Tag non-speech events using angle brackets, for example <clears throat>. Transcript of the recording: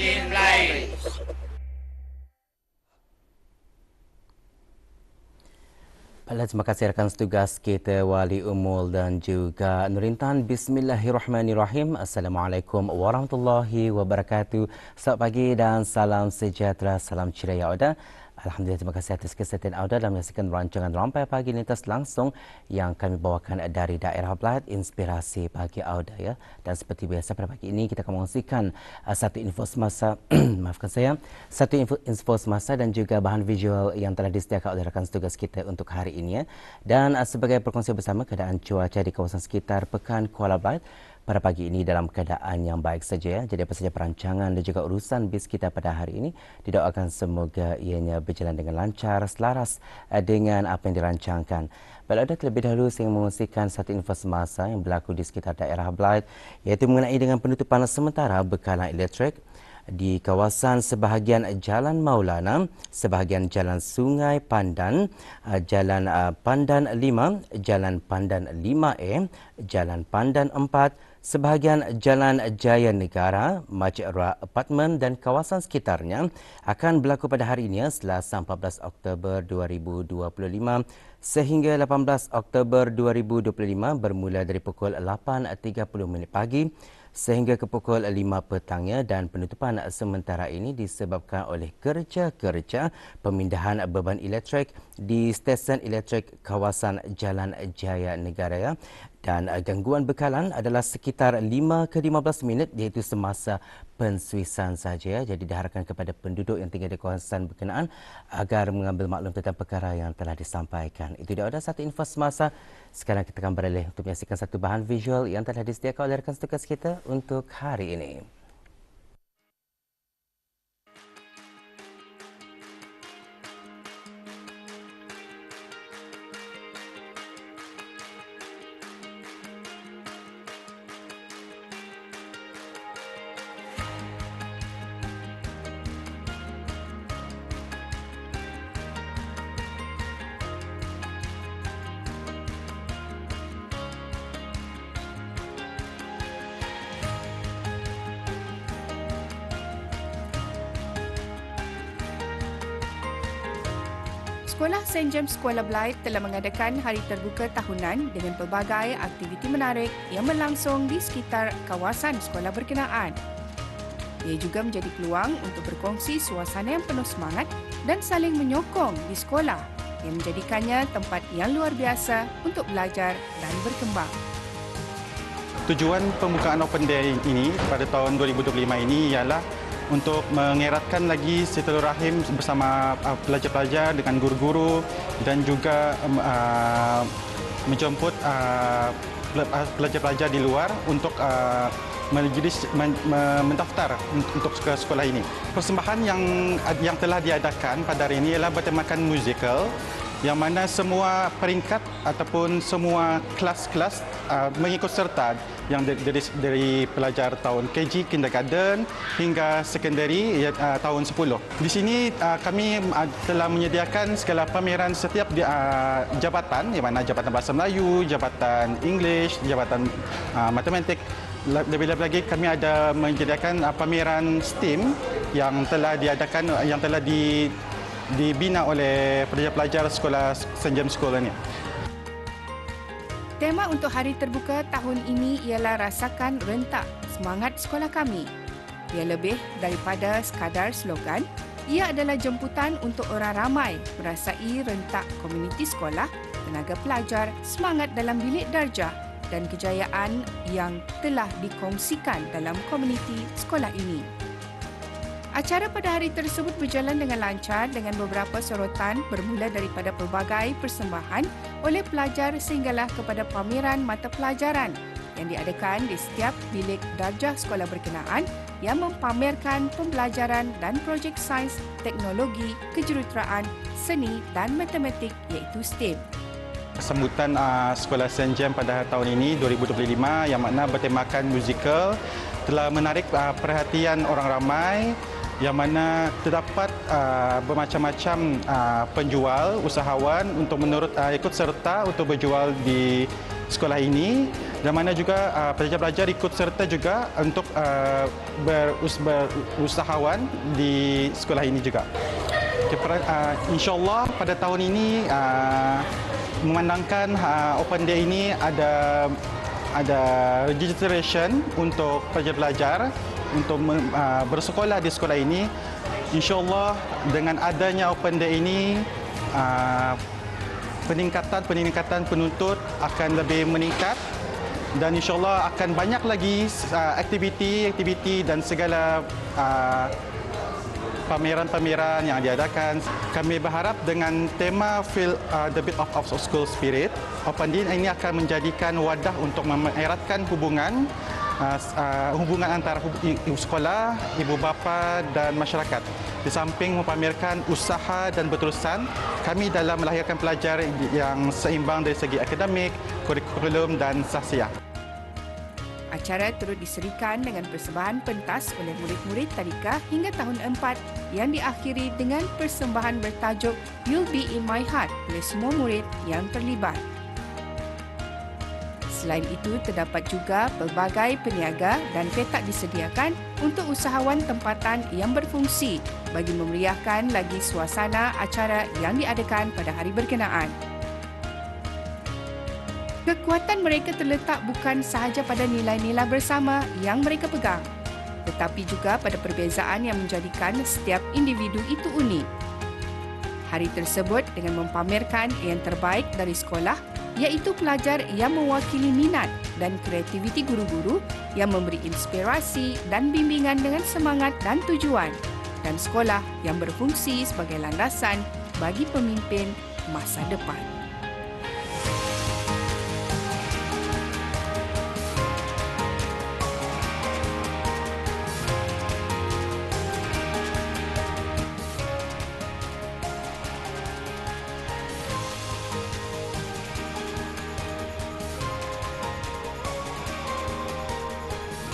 Negeri Melayu. Baiklah, terima kasih rakan setugas kita Wali Umul dan juga Nurintan. Bismillahirrahmanirrahim. Assalamualaikum warahmatullahi wabarakatuh. Selamat pagi dan salam sejahtera, salam ceria Oda. Alhamdulillah terima kasih atas kesetiaan anda dalam menyaksikan rancangan Rampai Pagi Lintas langsung yang kami bawakan dari daerah Belat Inspirasi Pagi Auda ya. Dan seperti biasa pada pagi ini kita akan mengongsikan uh, satu info semasa <clears throat> maafkan saya satu info, info semasa dan juga bahan visual yang telah disediakan oleh rakan tugas kita untuk hari ini ya. Dan uh, sebagai perkongsi bersama keadaan cuaca di kawasan sekitar Pekan Kuala Belat pada pagi ini dalam keadaan yang baik saja ya. Jadi apa saja perancangan dan juga urusan bis kita pada hari ini didoakan semoga ianya berjalan dengan lancar, selaras eh, dengan apa yang dirancangkan. Baiklah, ada terlebih dahulu saya mengungsikan satu info semasa yang berlaku di sekitar daerah Blight iaitu mengenai dengan penutupan sementara bekalan elektrik di kawasan sebahagian Jalan Maulana, sebahagian Jalan Sungai Pandan, eh, Jalan eh, Pandan 5, Jalan Pandan 5A, Jalan Pandan 4, Sebahagian Jalan Jaya Negara, Masjid Ra Apartmen dan kawasan sekitarnya akan berlaku pada hari ini selasa 14 Oktober 2025 sehingga 18 Oktober 2025 bermula dari pukul 8.30 pagi sehingga ke pukul 5 petangnya dan penutupan sementara ini disebabkan oleh kerja-kerja pemindahan beban elektrik di stesen elektrik kawasan Jalan Jaya Negara dan gangguan bekalan adalah sekitar 5 ke 15 minit iaitu semasa pensuisan saja jadi diharapkan kepada penduduk yang tinggal di kawasan berkenaan agar mengambil maklum tentang perkara yang telah disampaikan. Itu dia. Ada satu info semasa sekarang kita akan beralih untuk menyaksikan satu bahan visual yang telah disediakan oleh rekan tugas kita untuk hari ini. Sekolah St. James Kuala Blight telah mengadakan hari terbuka tahunan dengan pelbagai aktiviti menarik yang berlangsung di sekitar kawasan sekolah berkenaan. Ia juga menjadi peluang untuk berkongsi suasana yang penuh semangat dan saling menyokong di sekolah yang menjadikannya tempat yang luar biasa untuk belajar dan berkembang. Tujuan pembukaan Open Day ini pada tahun 2025 ini ialah untuk mengeratkan lagi silaturahim bersama uh, pelajar-pelajar dengan guru-guru dan juga um, uh, menjemput uh, pelajar-pelajar di luar untuk uh, menjadi mendaftar untuk ke sekolah ini. Persembahan yang yang telah diadakan pada hari ini ialah bertemakan musical yang mana semua peringkat ataupun semua kelas-kelas uh, mengikut serta yang dari, dari, pelajar tahun KG, kindergarten hingga secondary uh, tahun 10. Di sini uh, kami uh, telah menyediakan segala pameran setiap uh, jabatan, yang mana jabatan Bahasa Melayu, jabatan English, jabatan uh, matematik. Lebih-lebih lagi kami ada menyediakan uh, pameran STEAM yang telah diadakan, yang telah di dibina oleh pelajar-pelajar sekolah St. James School ini. Tema untuk hari terbuka tahun ini ialah rasakan rentak semangat sekolah kami. Ia lebih daripada sekadar slogan, ia adalah jemputan untuk orang ramai merasai rentak komuniti sekolah, tenaga pelajar, semangat dalam bilik darjah dan kejayaan yang telah dikongsikan dalam komuniti sekolah ini. Acara pada hari tersebut berjalan dengan lancar dengan beberapa sorotan bermula daripada pelbagai persembahan oleh pelajar sehinggalah kepada pameran mata pelajaran yang diadakan di setiap bilik darjah sekolah berkenaan yang mempamerkan pembelajaran dan projek sains, teknologi, kejuruteraan, seni dan matematik iaitu STEM. Sambutan uh, Sekolah St. James pada tahun ini 2025 yang makna bertemakan musikal telah menarik uh, perhatian orang ramai yang mana terdapat uh, bermacam-macam uh, penjual usahawan untuk menurut uh, ikut serta untuk berjual di sekolah ini dan mana juga uh, pelajar-pelajar ikut serta juga untuk uh, berus- berusahawan di sekolah ini juga. Okay, uh, InsyaAllah pada tahun ini uh, memandangkan uh, Open Day ini ada ada registration untuk pelajar-pelajar untuk uh, bersekolah di sekolah ini. InsyaAllah dengan adanya Open Day ini uh, peningkatan-peningkatan penuntut akan lebih meningkat dan insyaAllah akan banyak lagi aktiviti-aktiviti dan segala pameran-pameran yang diadakan. Kami berharap dengan tema Feel the Beat of, School Spirit, Open Day ini akan menjadikan wadah untuk mengeratkan hubungan uh, hubungan antara ibu sekolah, ibu bapa dan masyarakat. Di samping mempamerkan usaha dan berterusan, kami dalam melahirkan pelajar yang seimbang dari segi akademik, kurikulum dan sahsiah. Acara turut diserikan dengan persembahan pentas oleh murid-murid tadika hingga tahun 4 yang diakhiri dengan persembahan bertajuk You'll Be In My Heart oleh semua murid yang terlibat. Selain itu, terdapat juga pelbagai peniaga dan petak disediakan untuk usahawan tempatan yang berfungsi bagi memeriahkan lagi suasana acara yang diadakan pada hari berkenaan. Kekuatan mereka terletak bukan sahaja pada nilai-nilai bersama yang mereka pegang, tetapi juga pada perbezaan yang menjadikan setiap individu itu unik. Hari tersebut dengan mempamerkan yang terbaik dari sekolah iaitu pelajar yang mewakili minat dan kreativiti guru-guru yang memberi inspirasi dan bimbingan dengan semangat dan tujuan dan sekolah yang berfungsi sebagai landasan bagi pemimpin masa depan.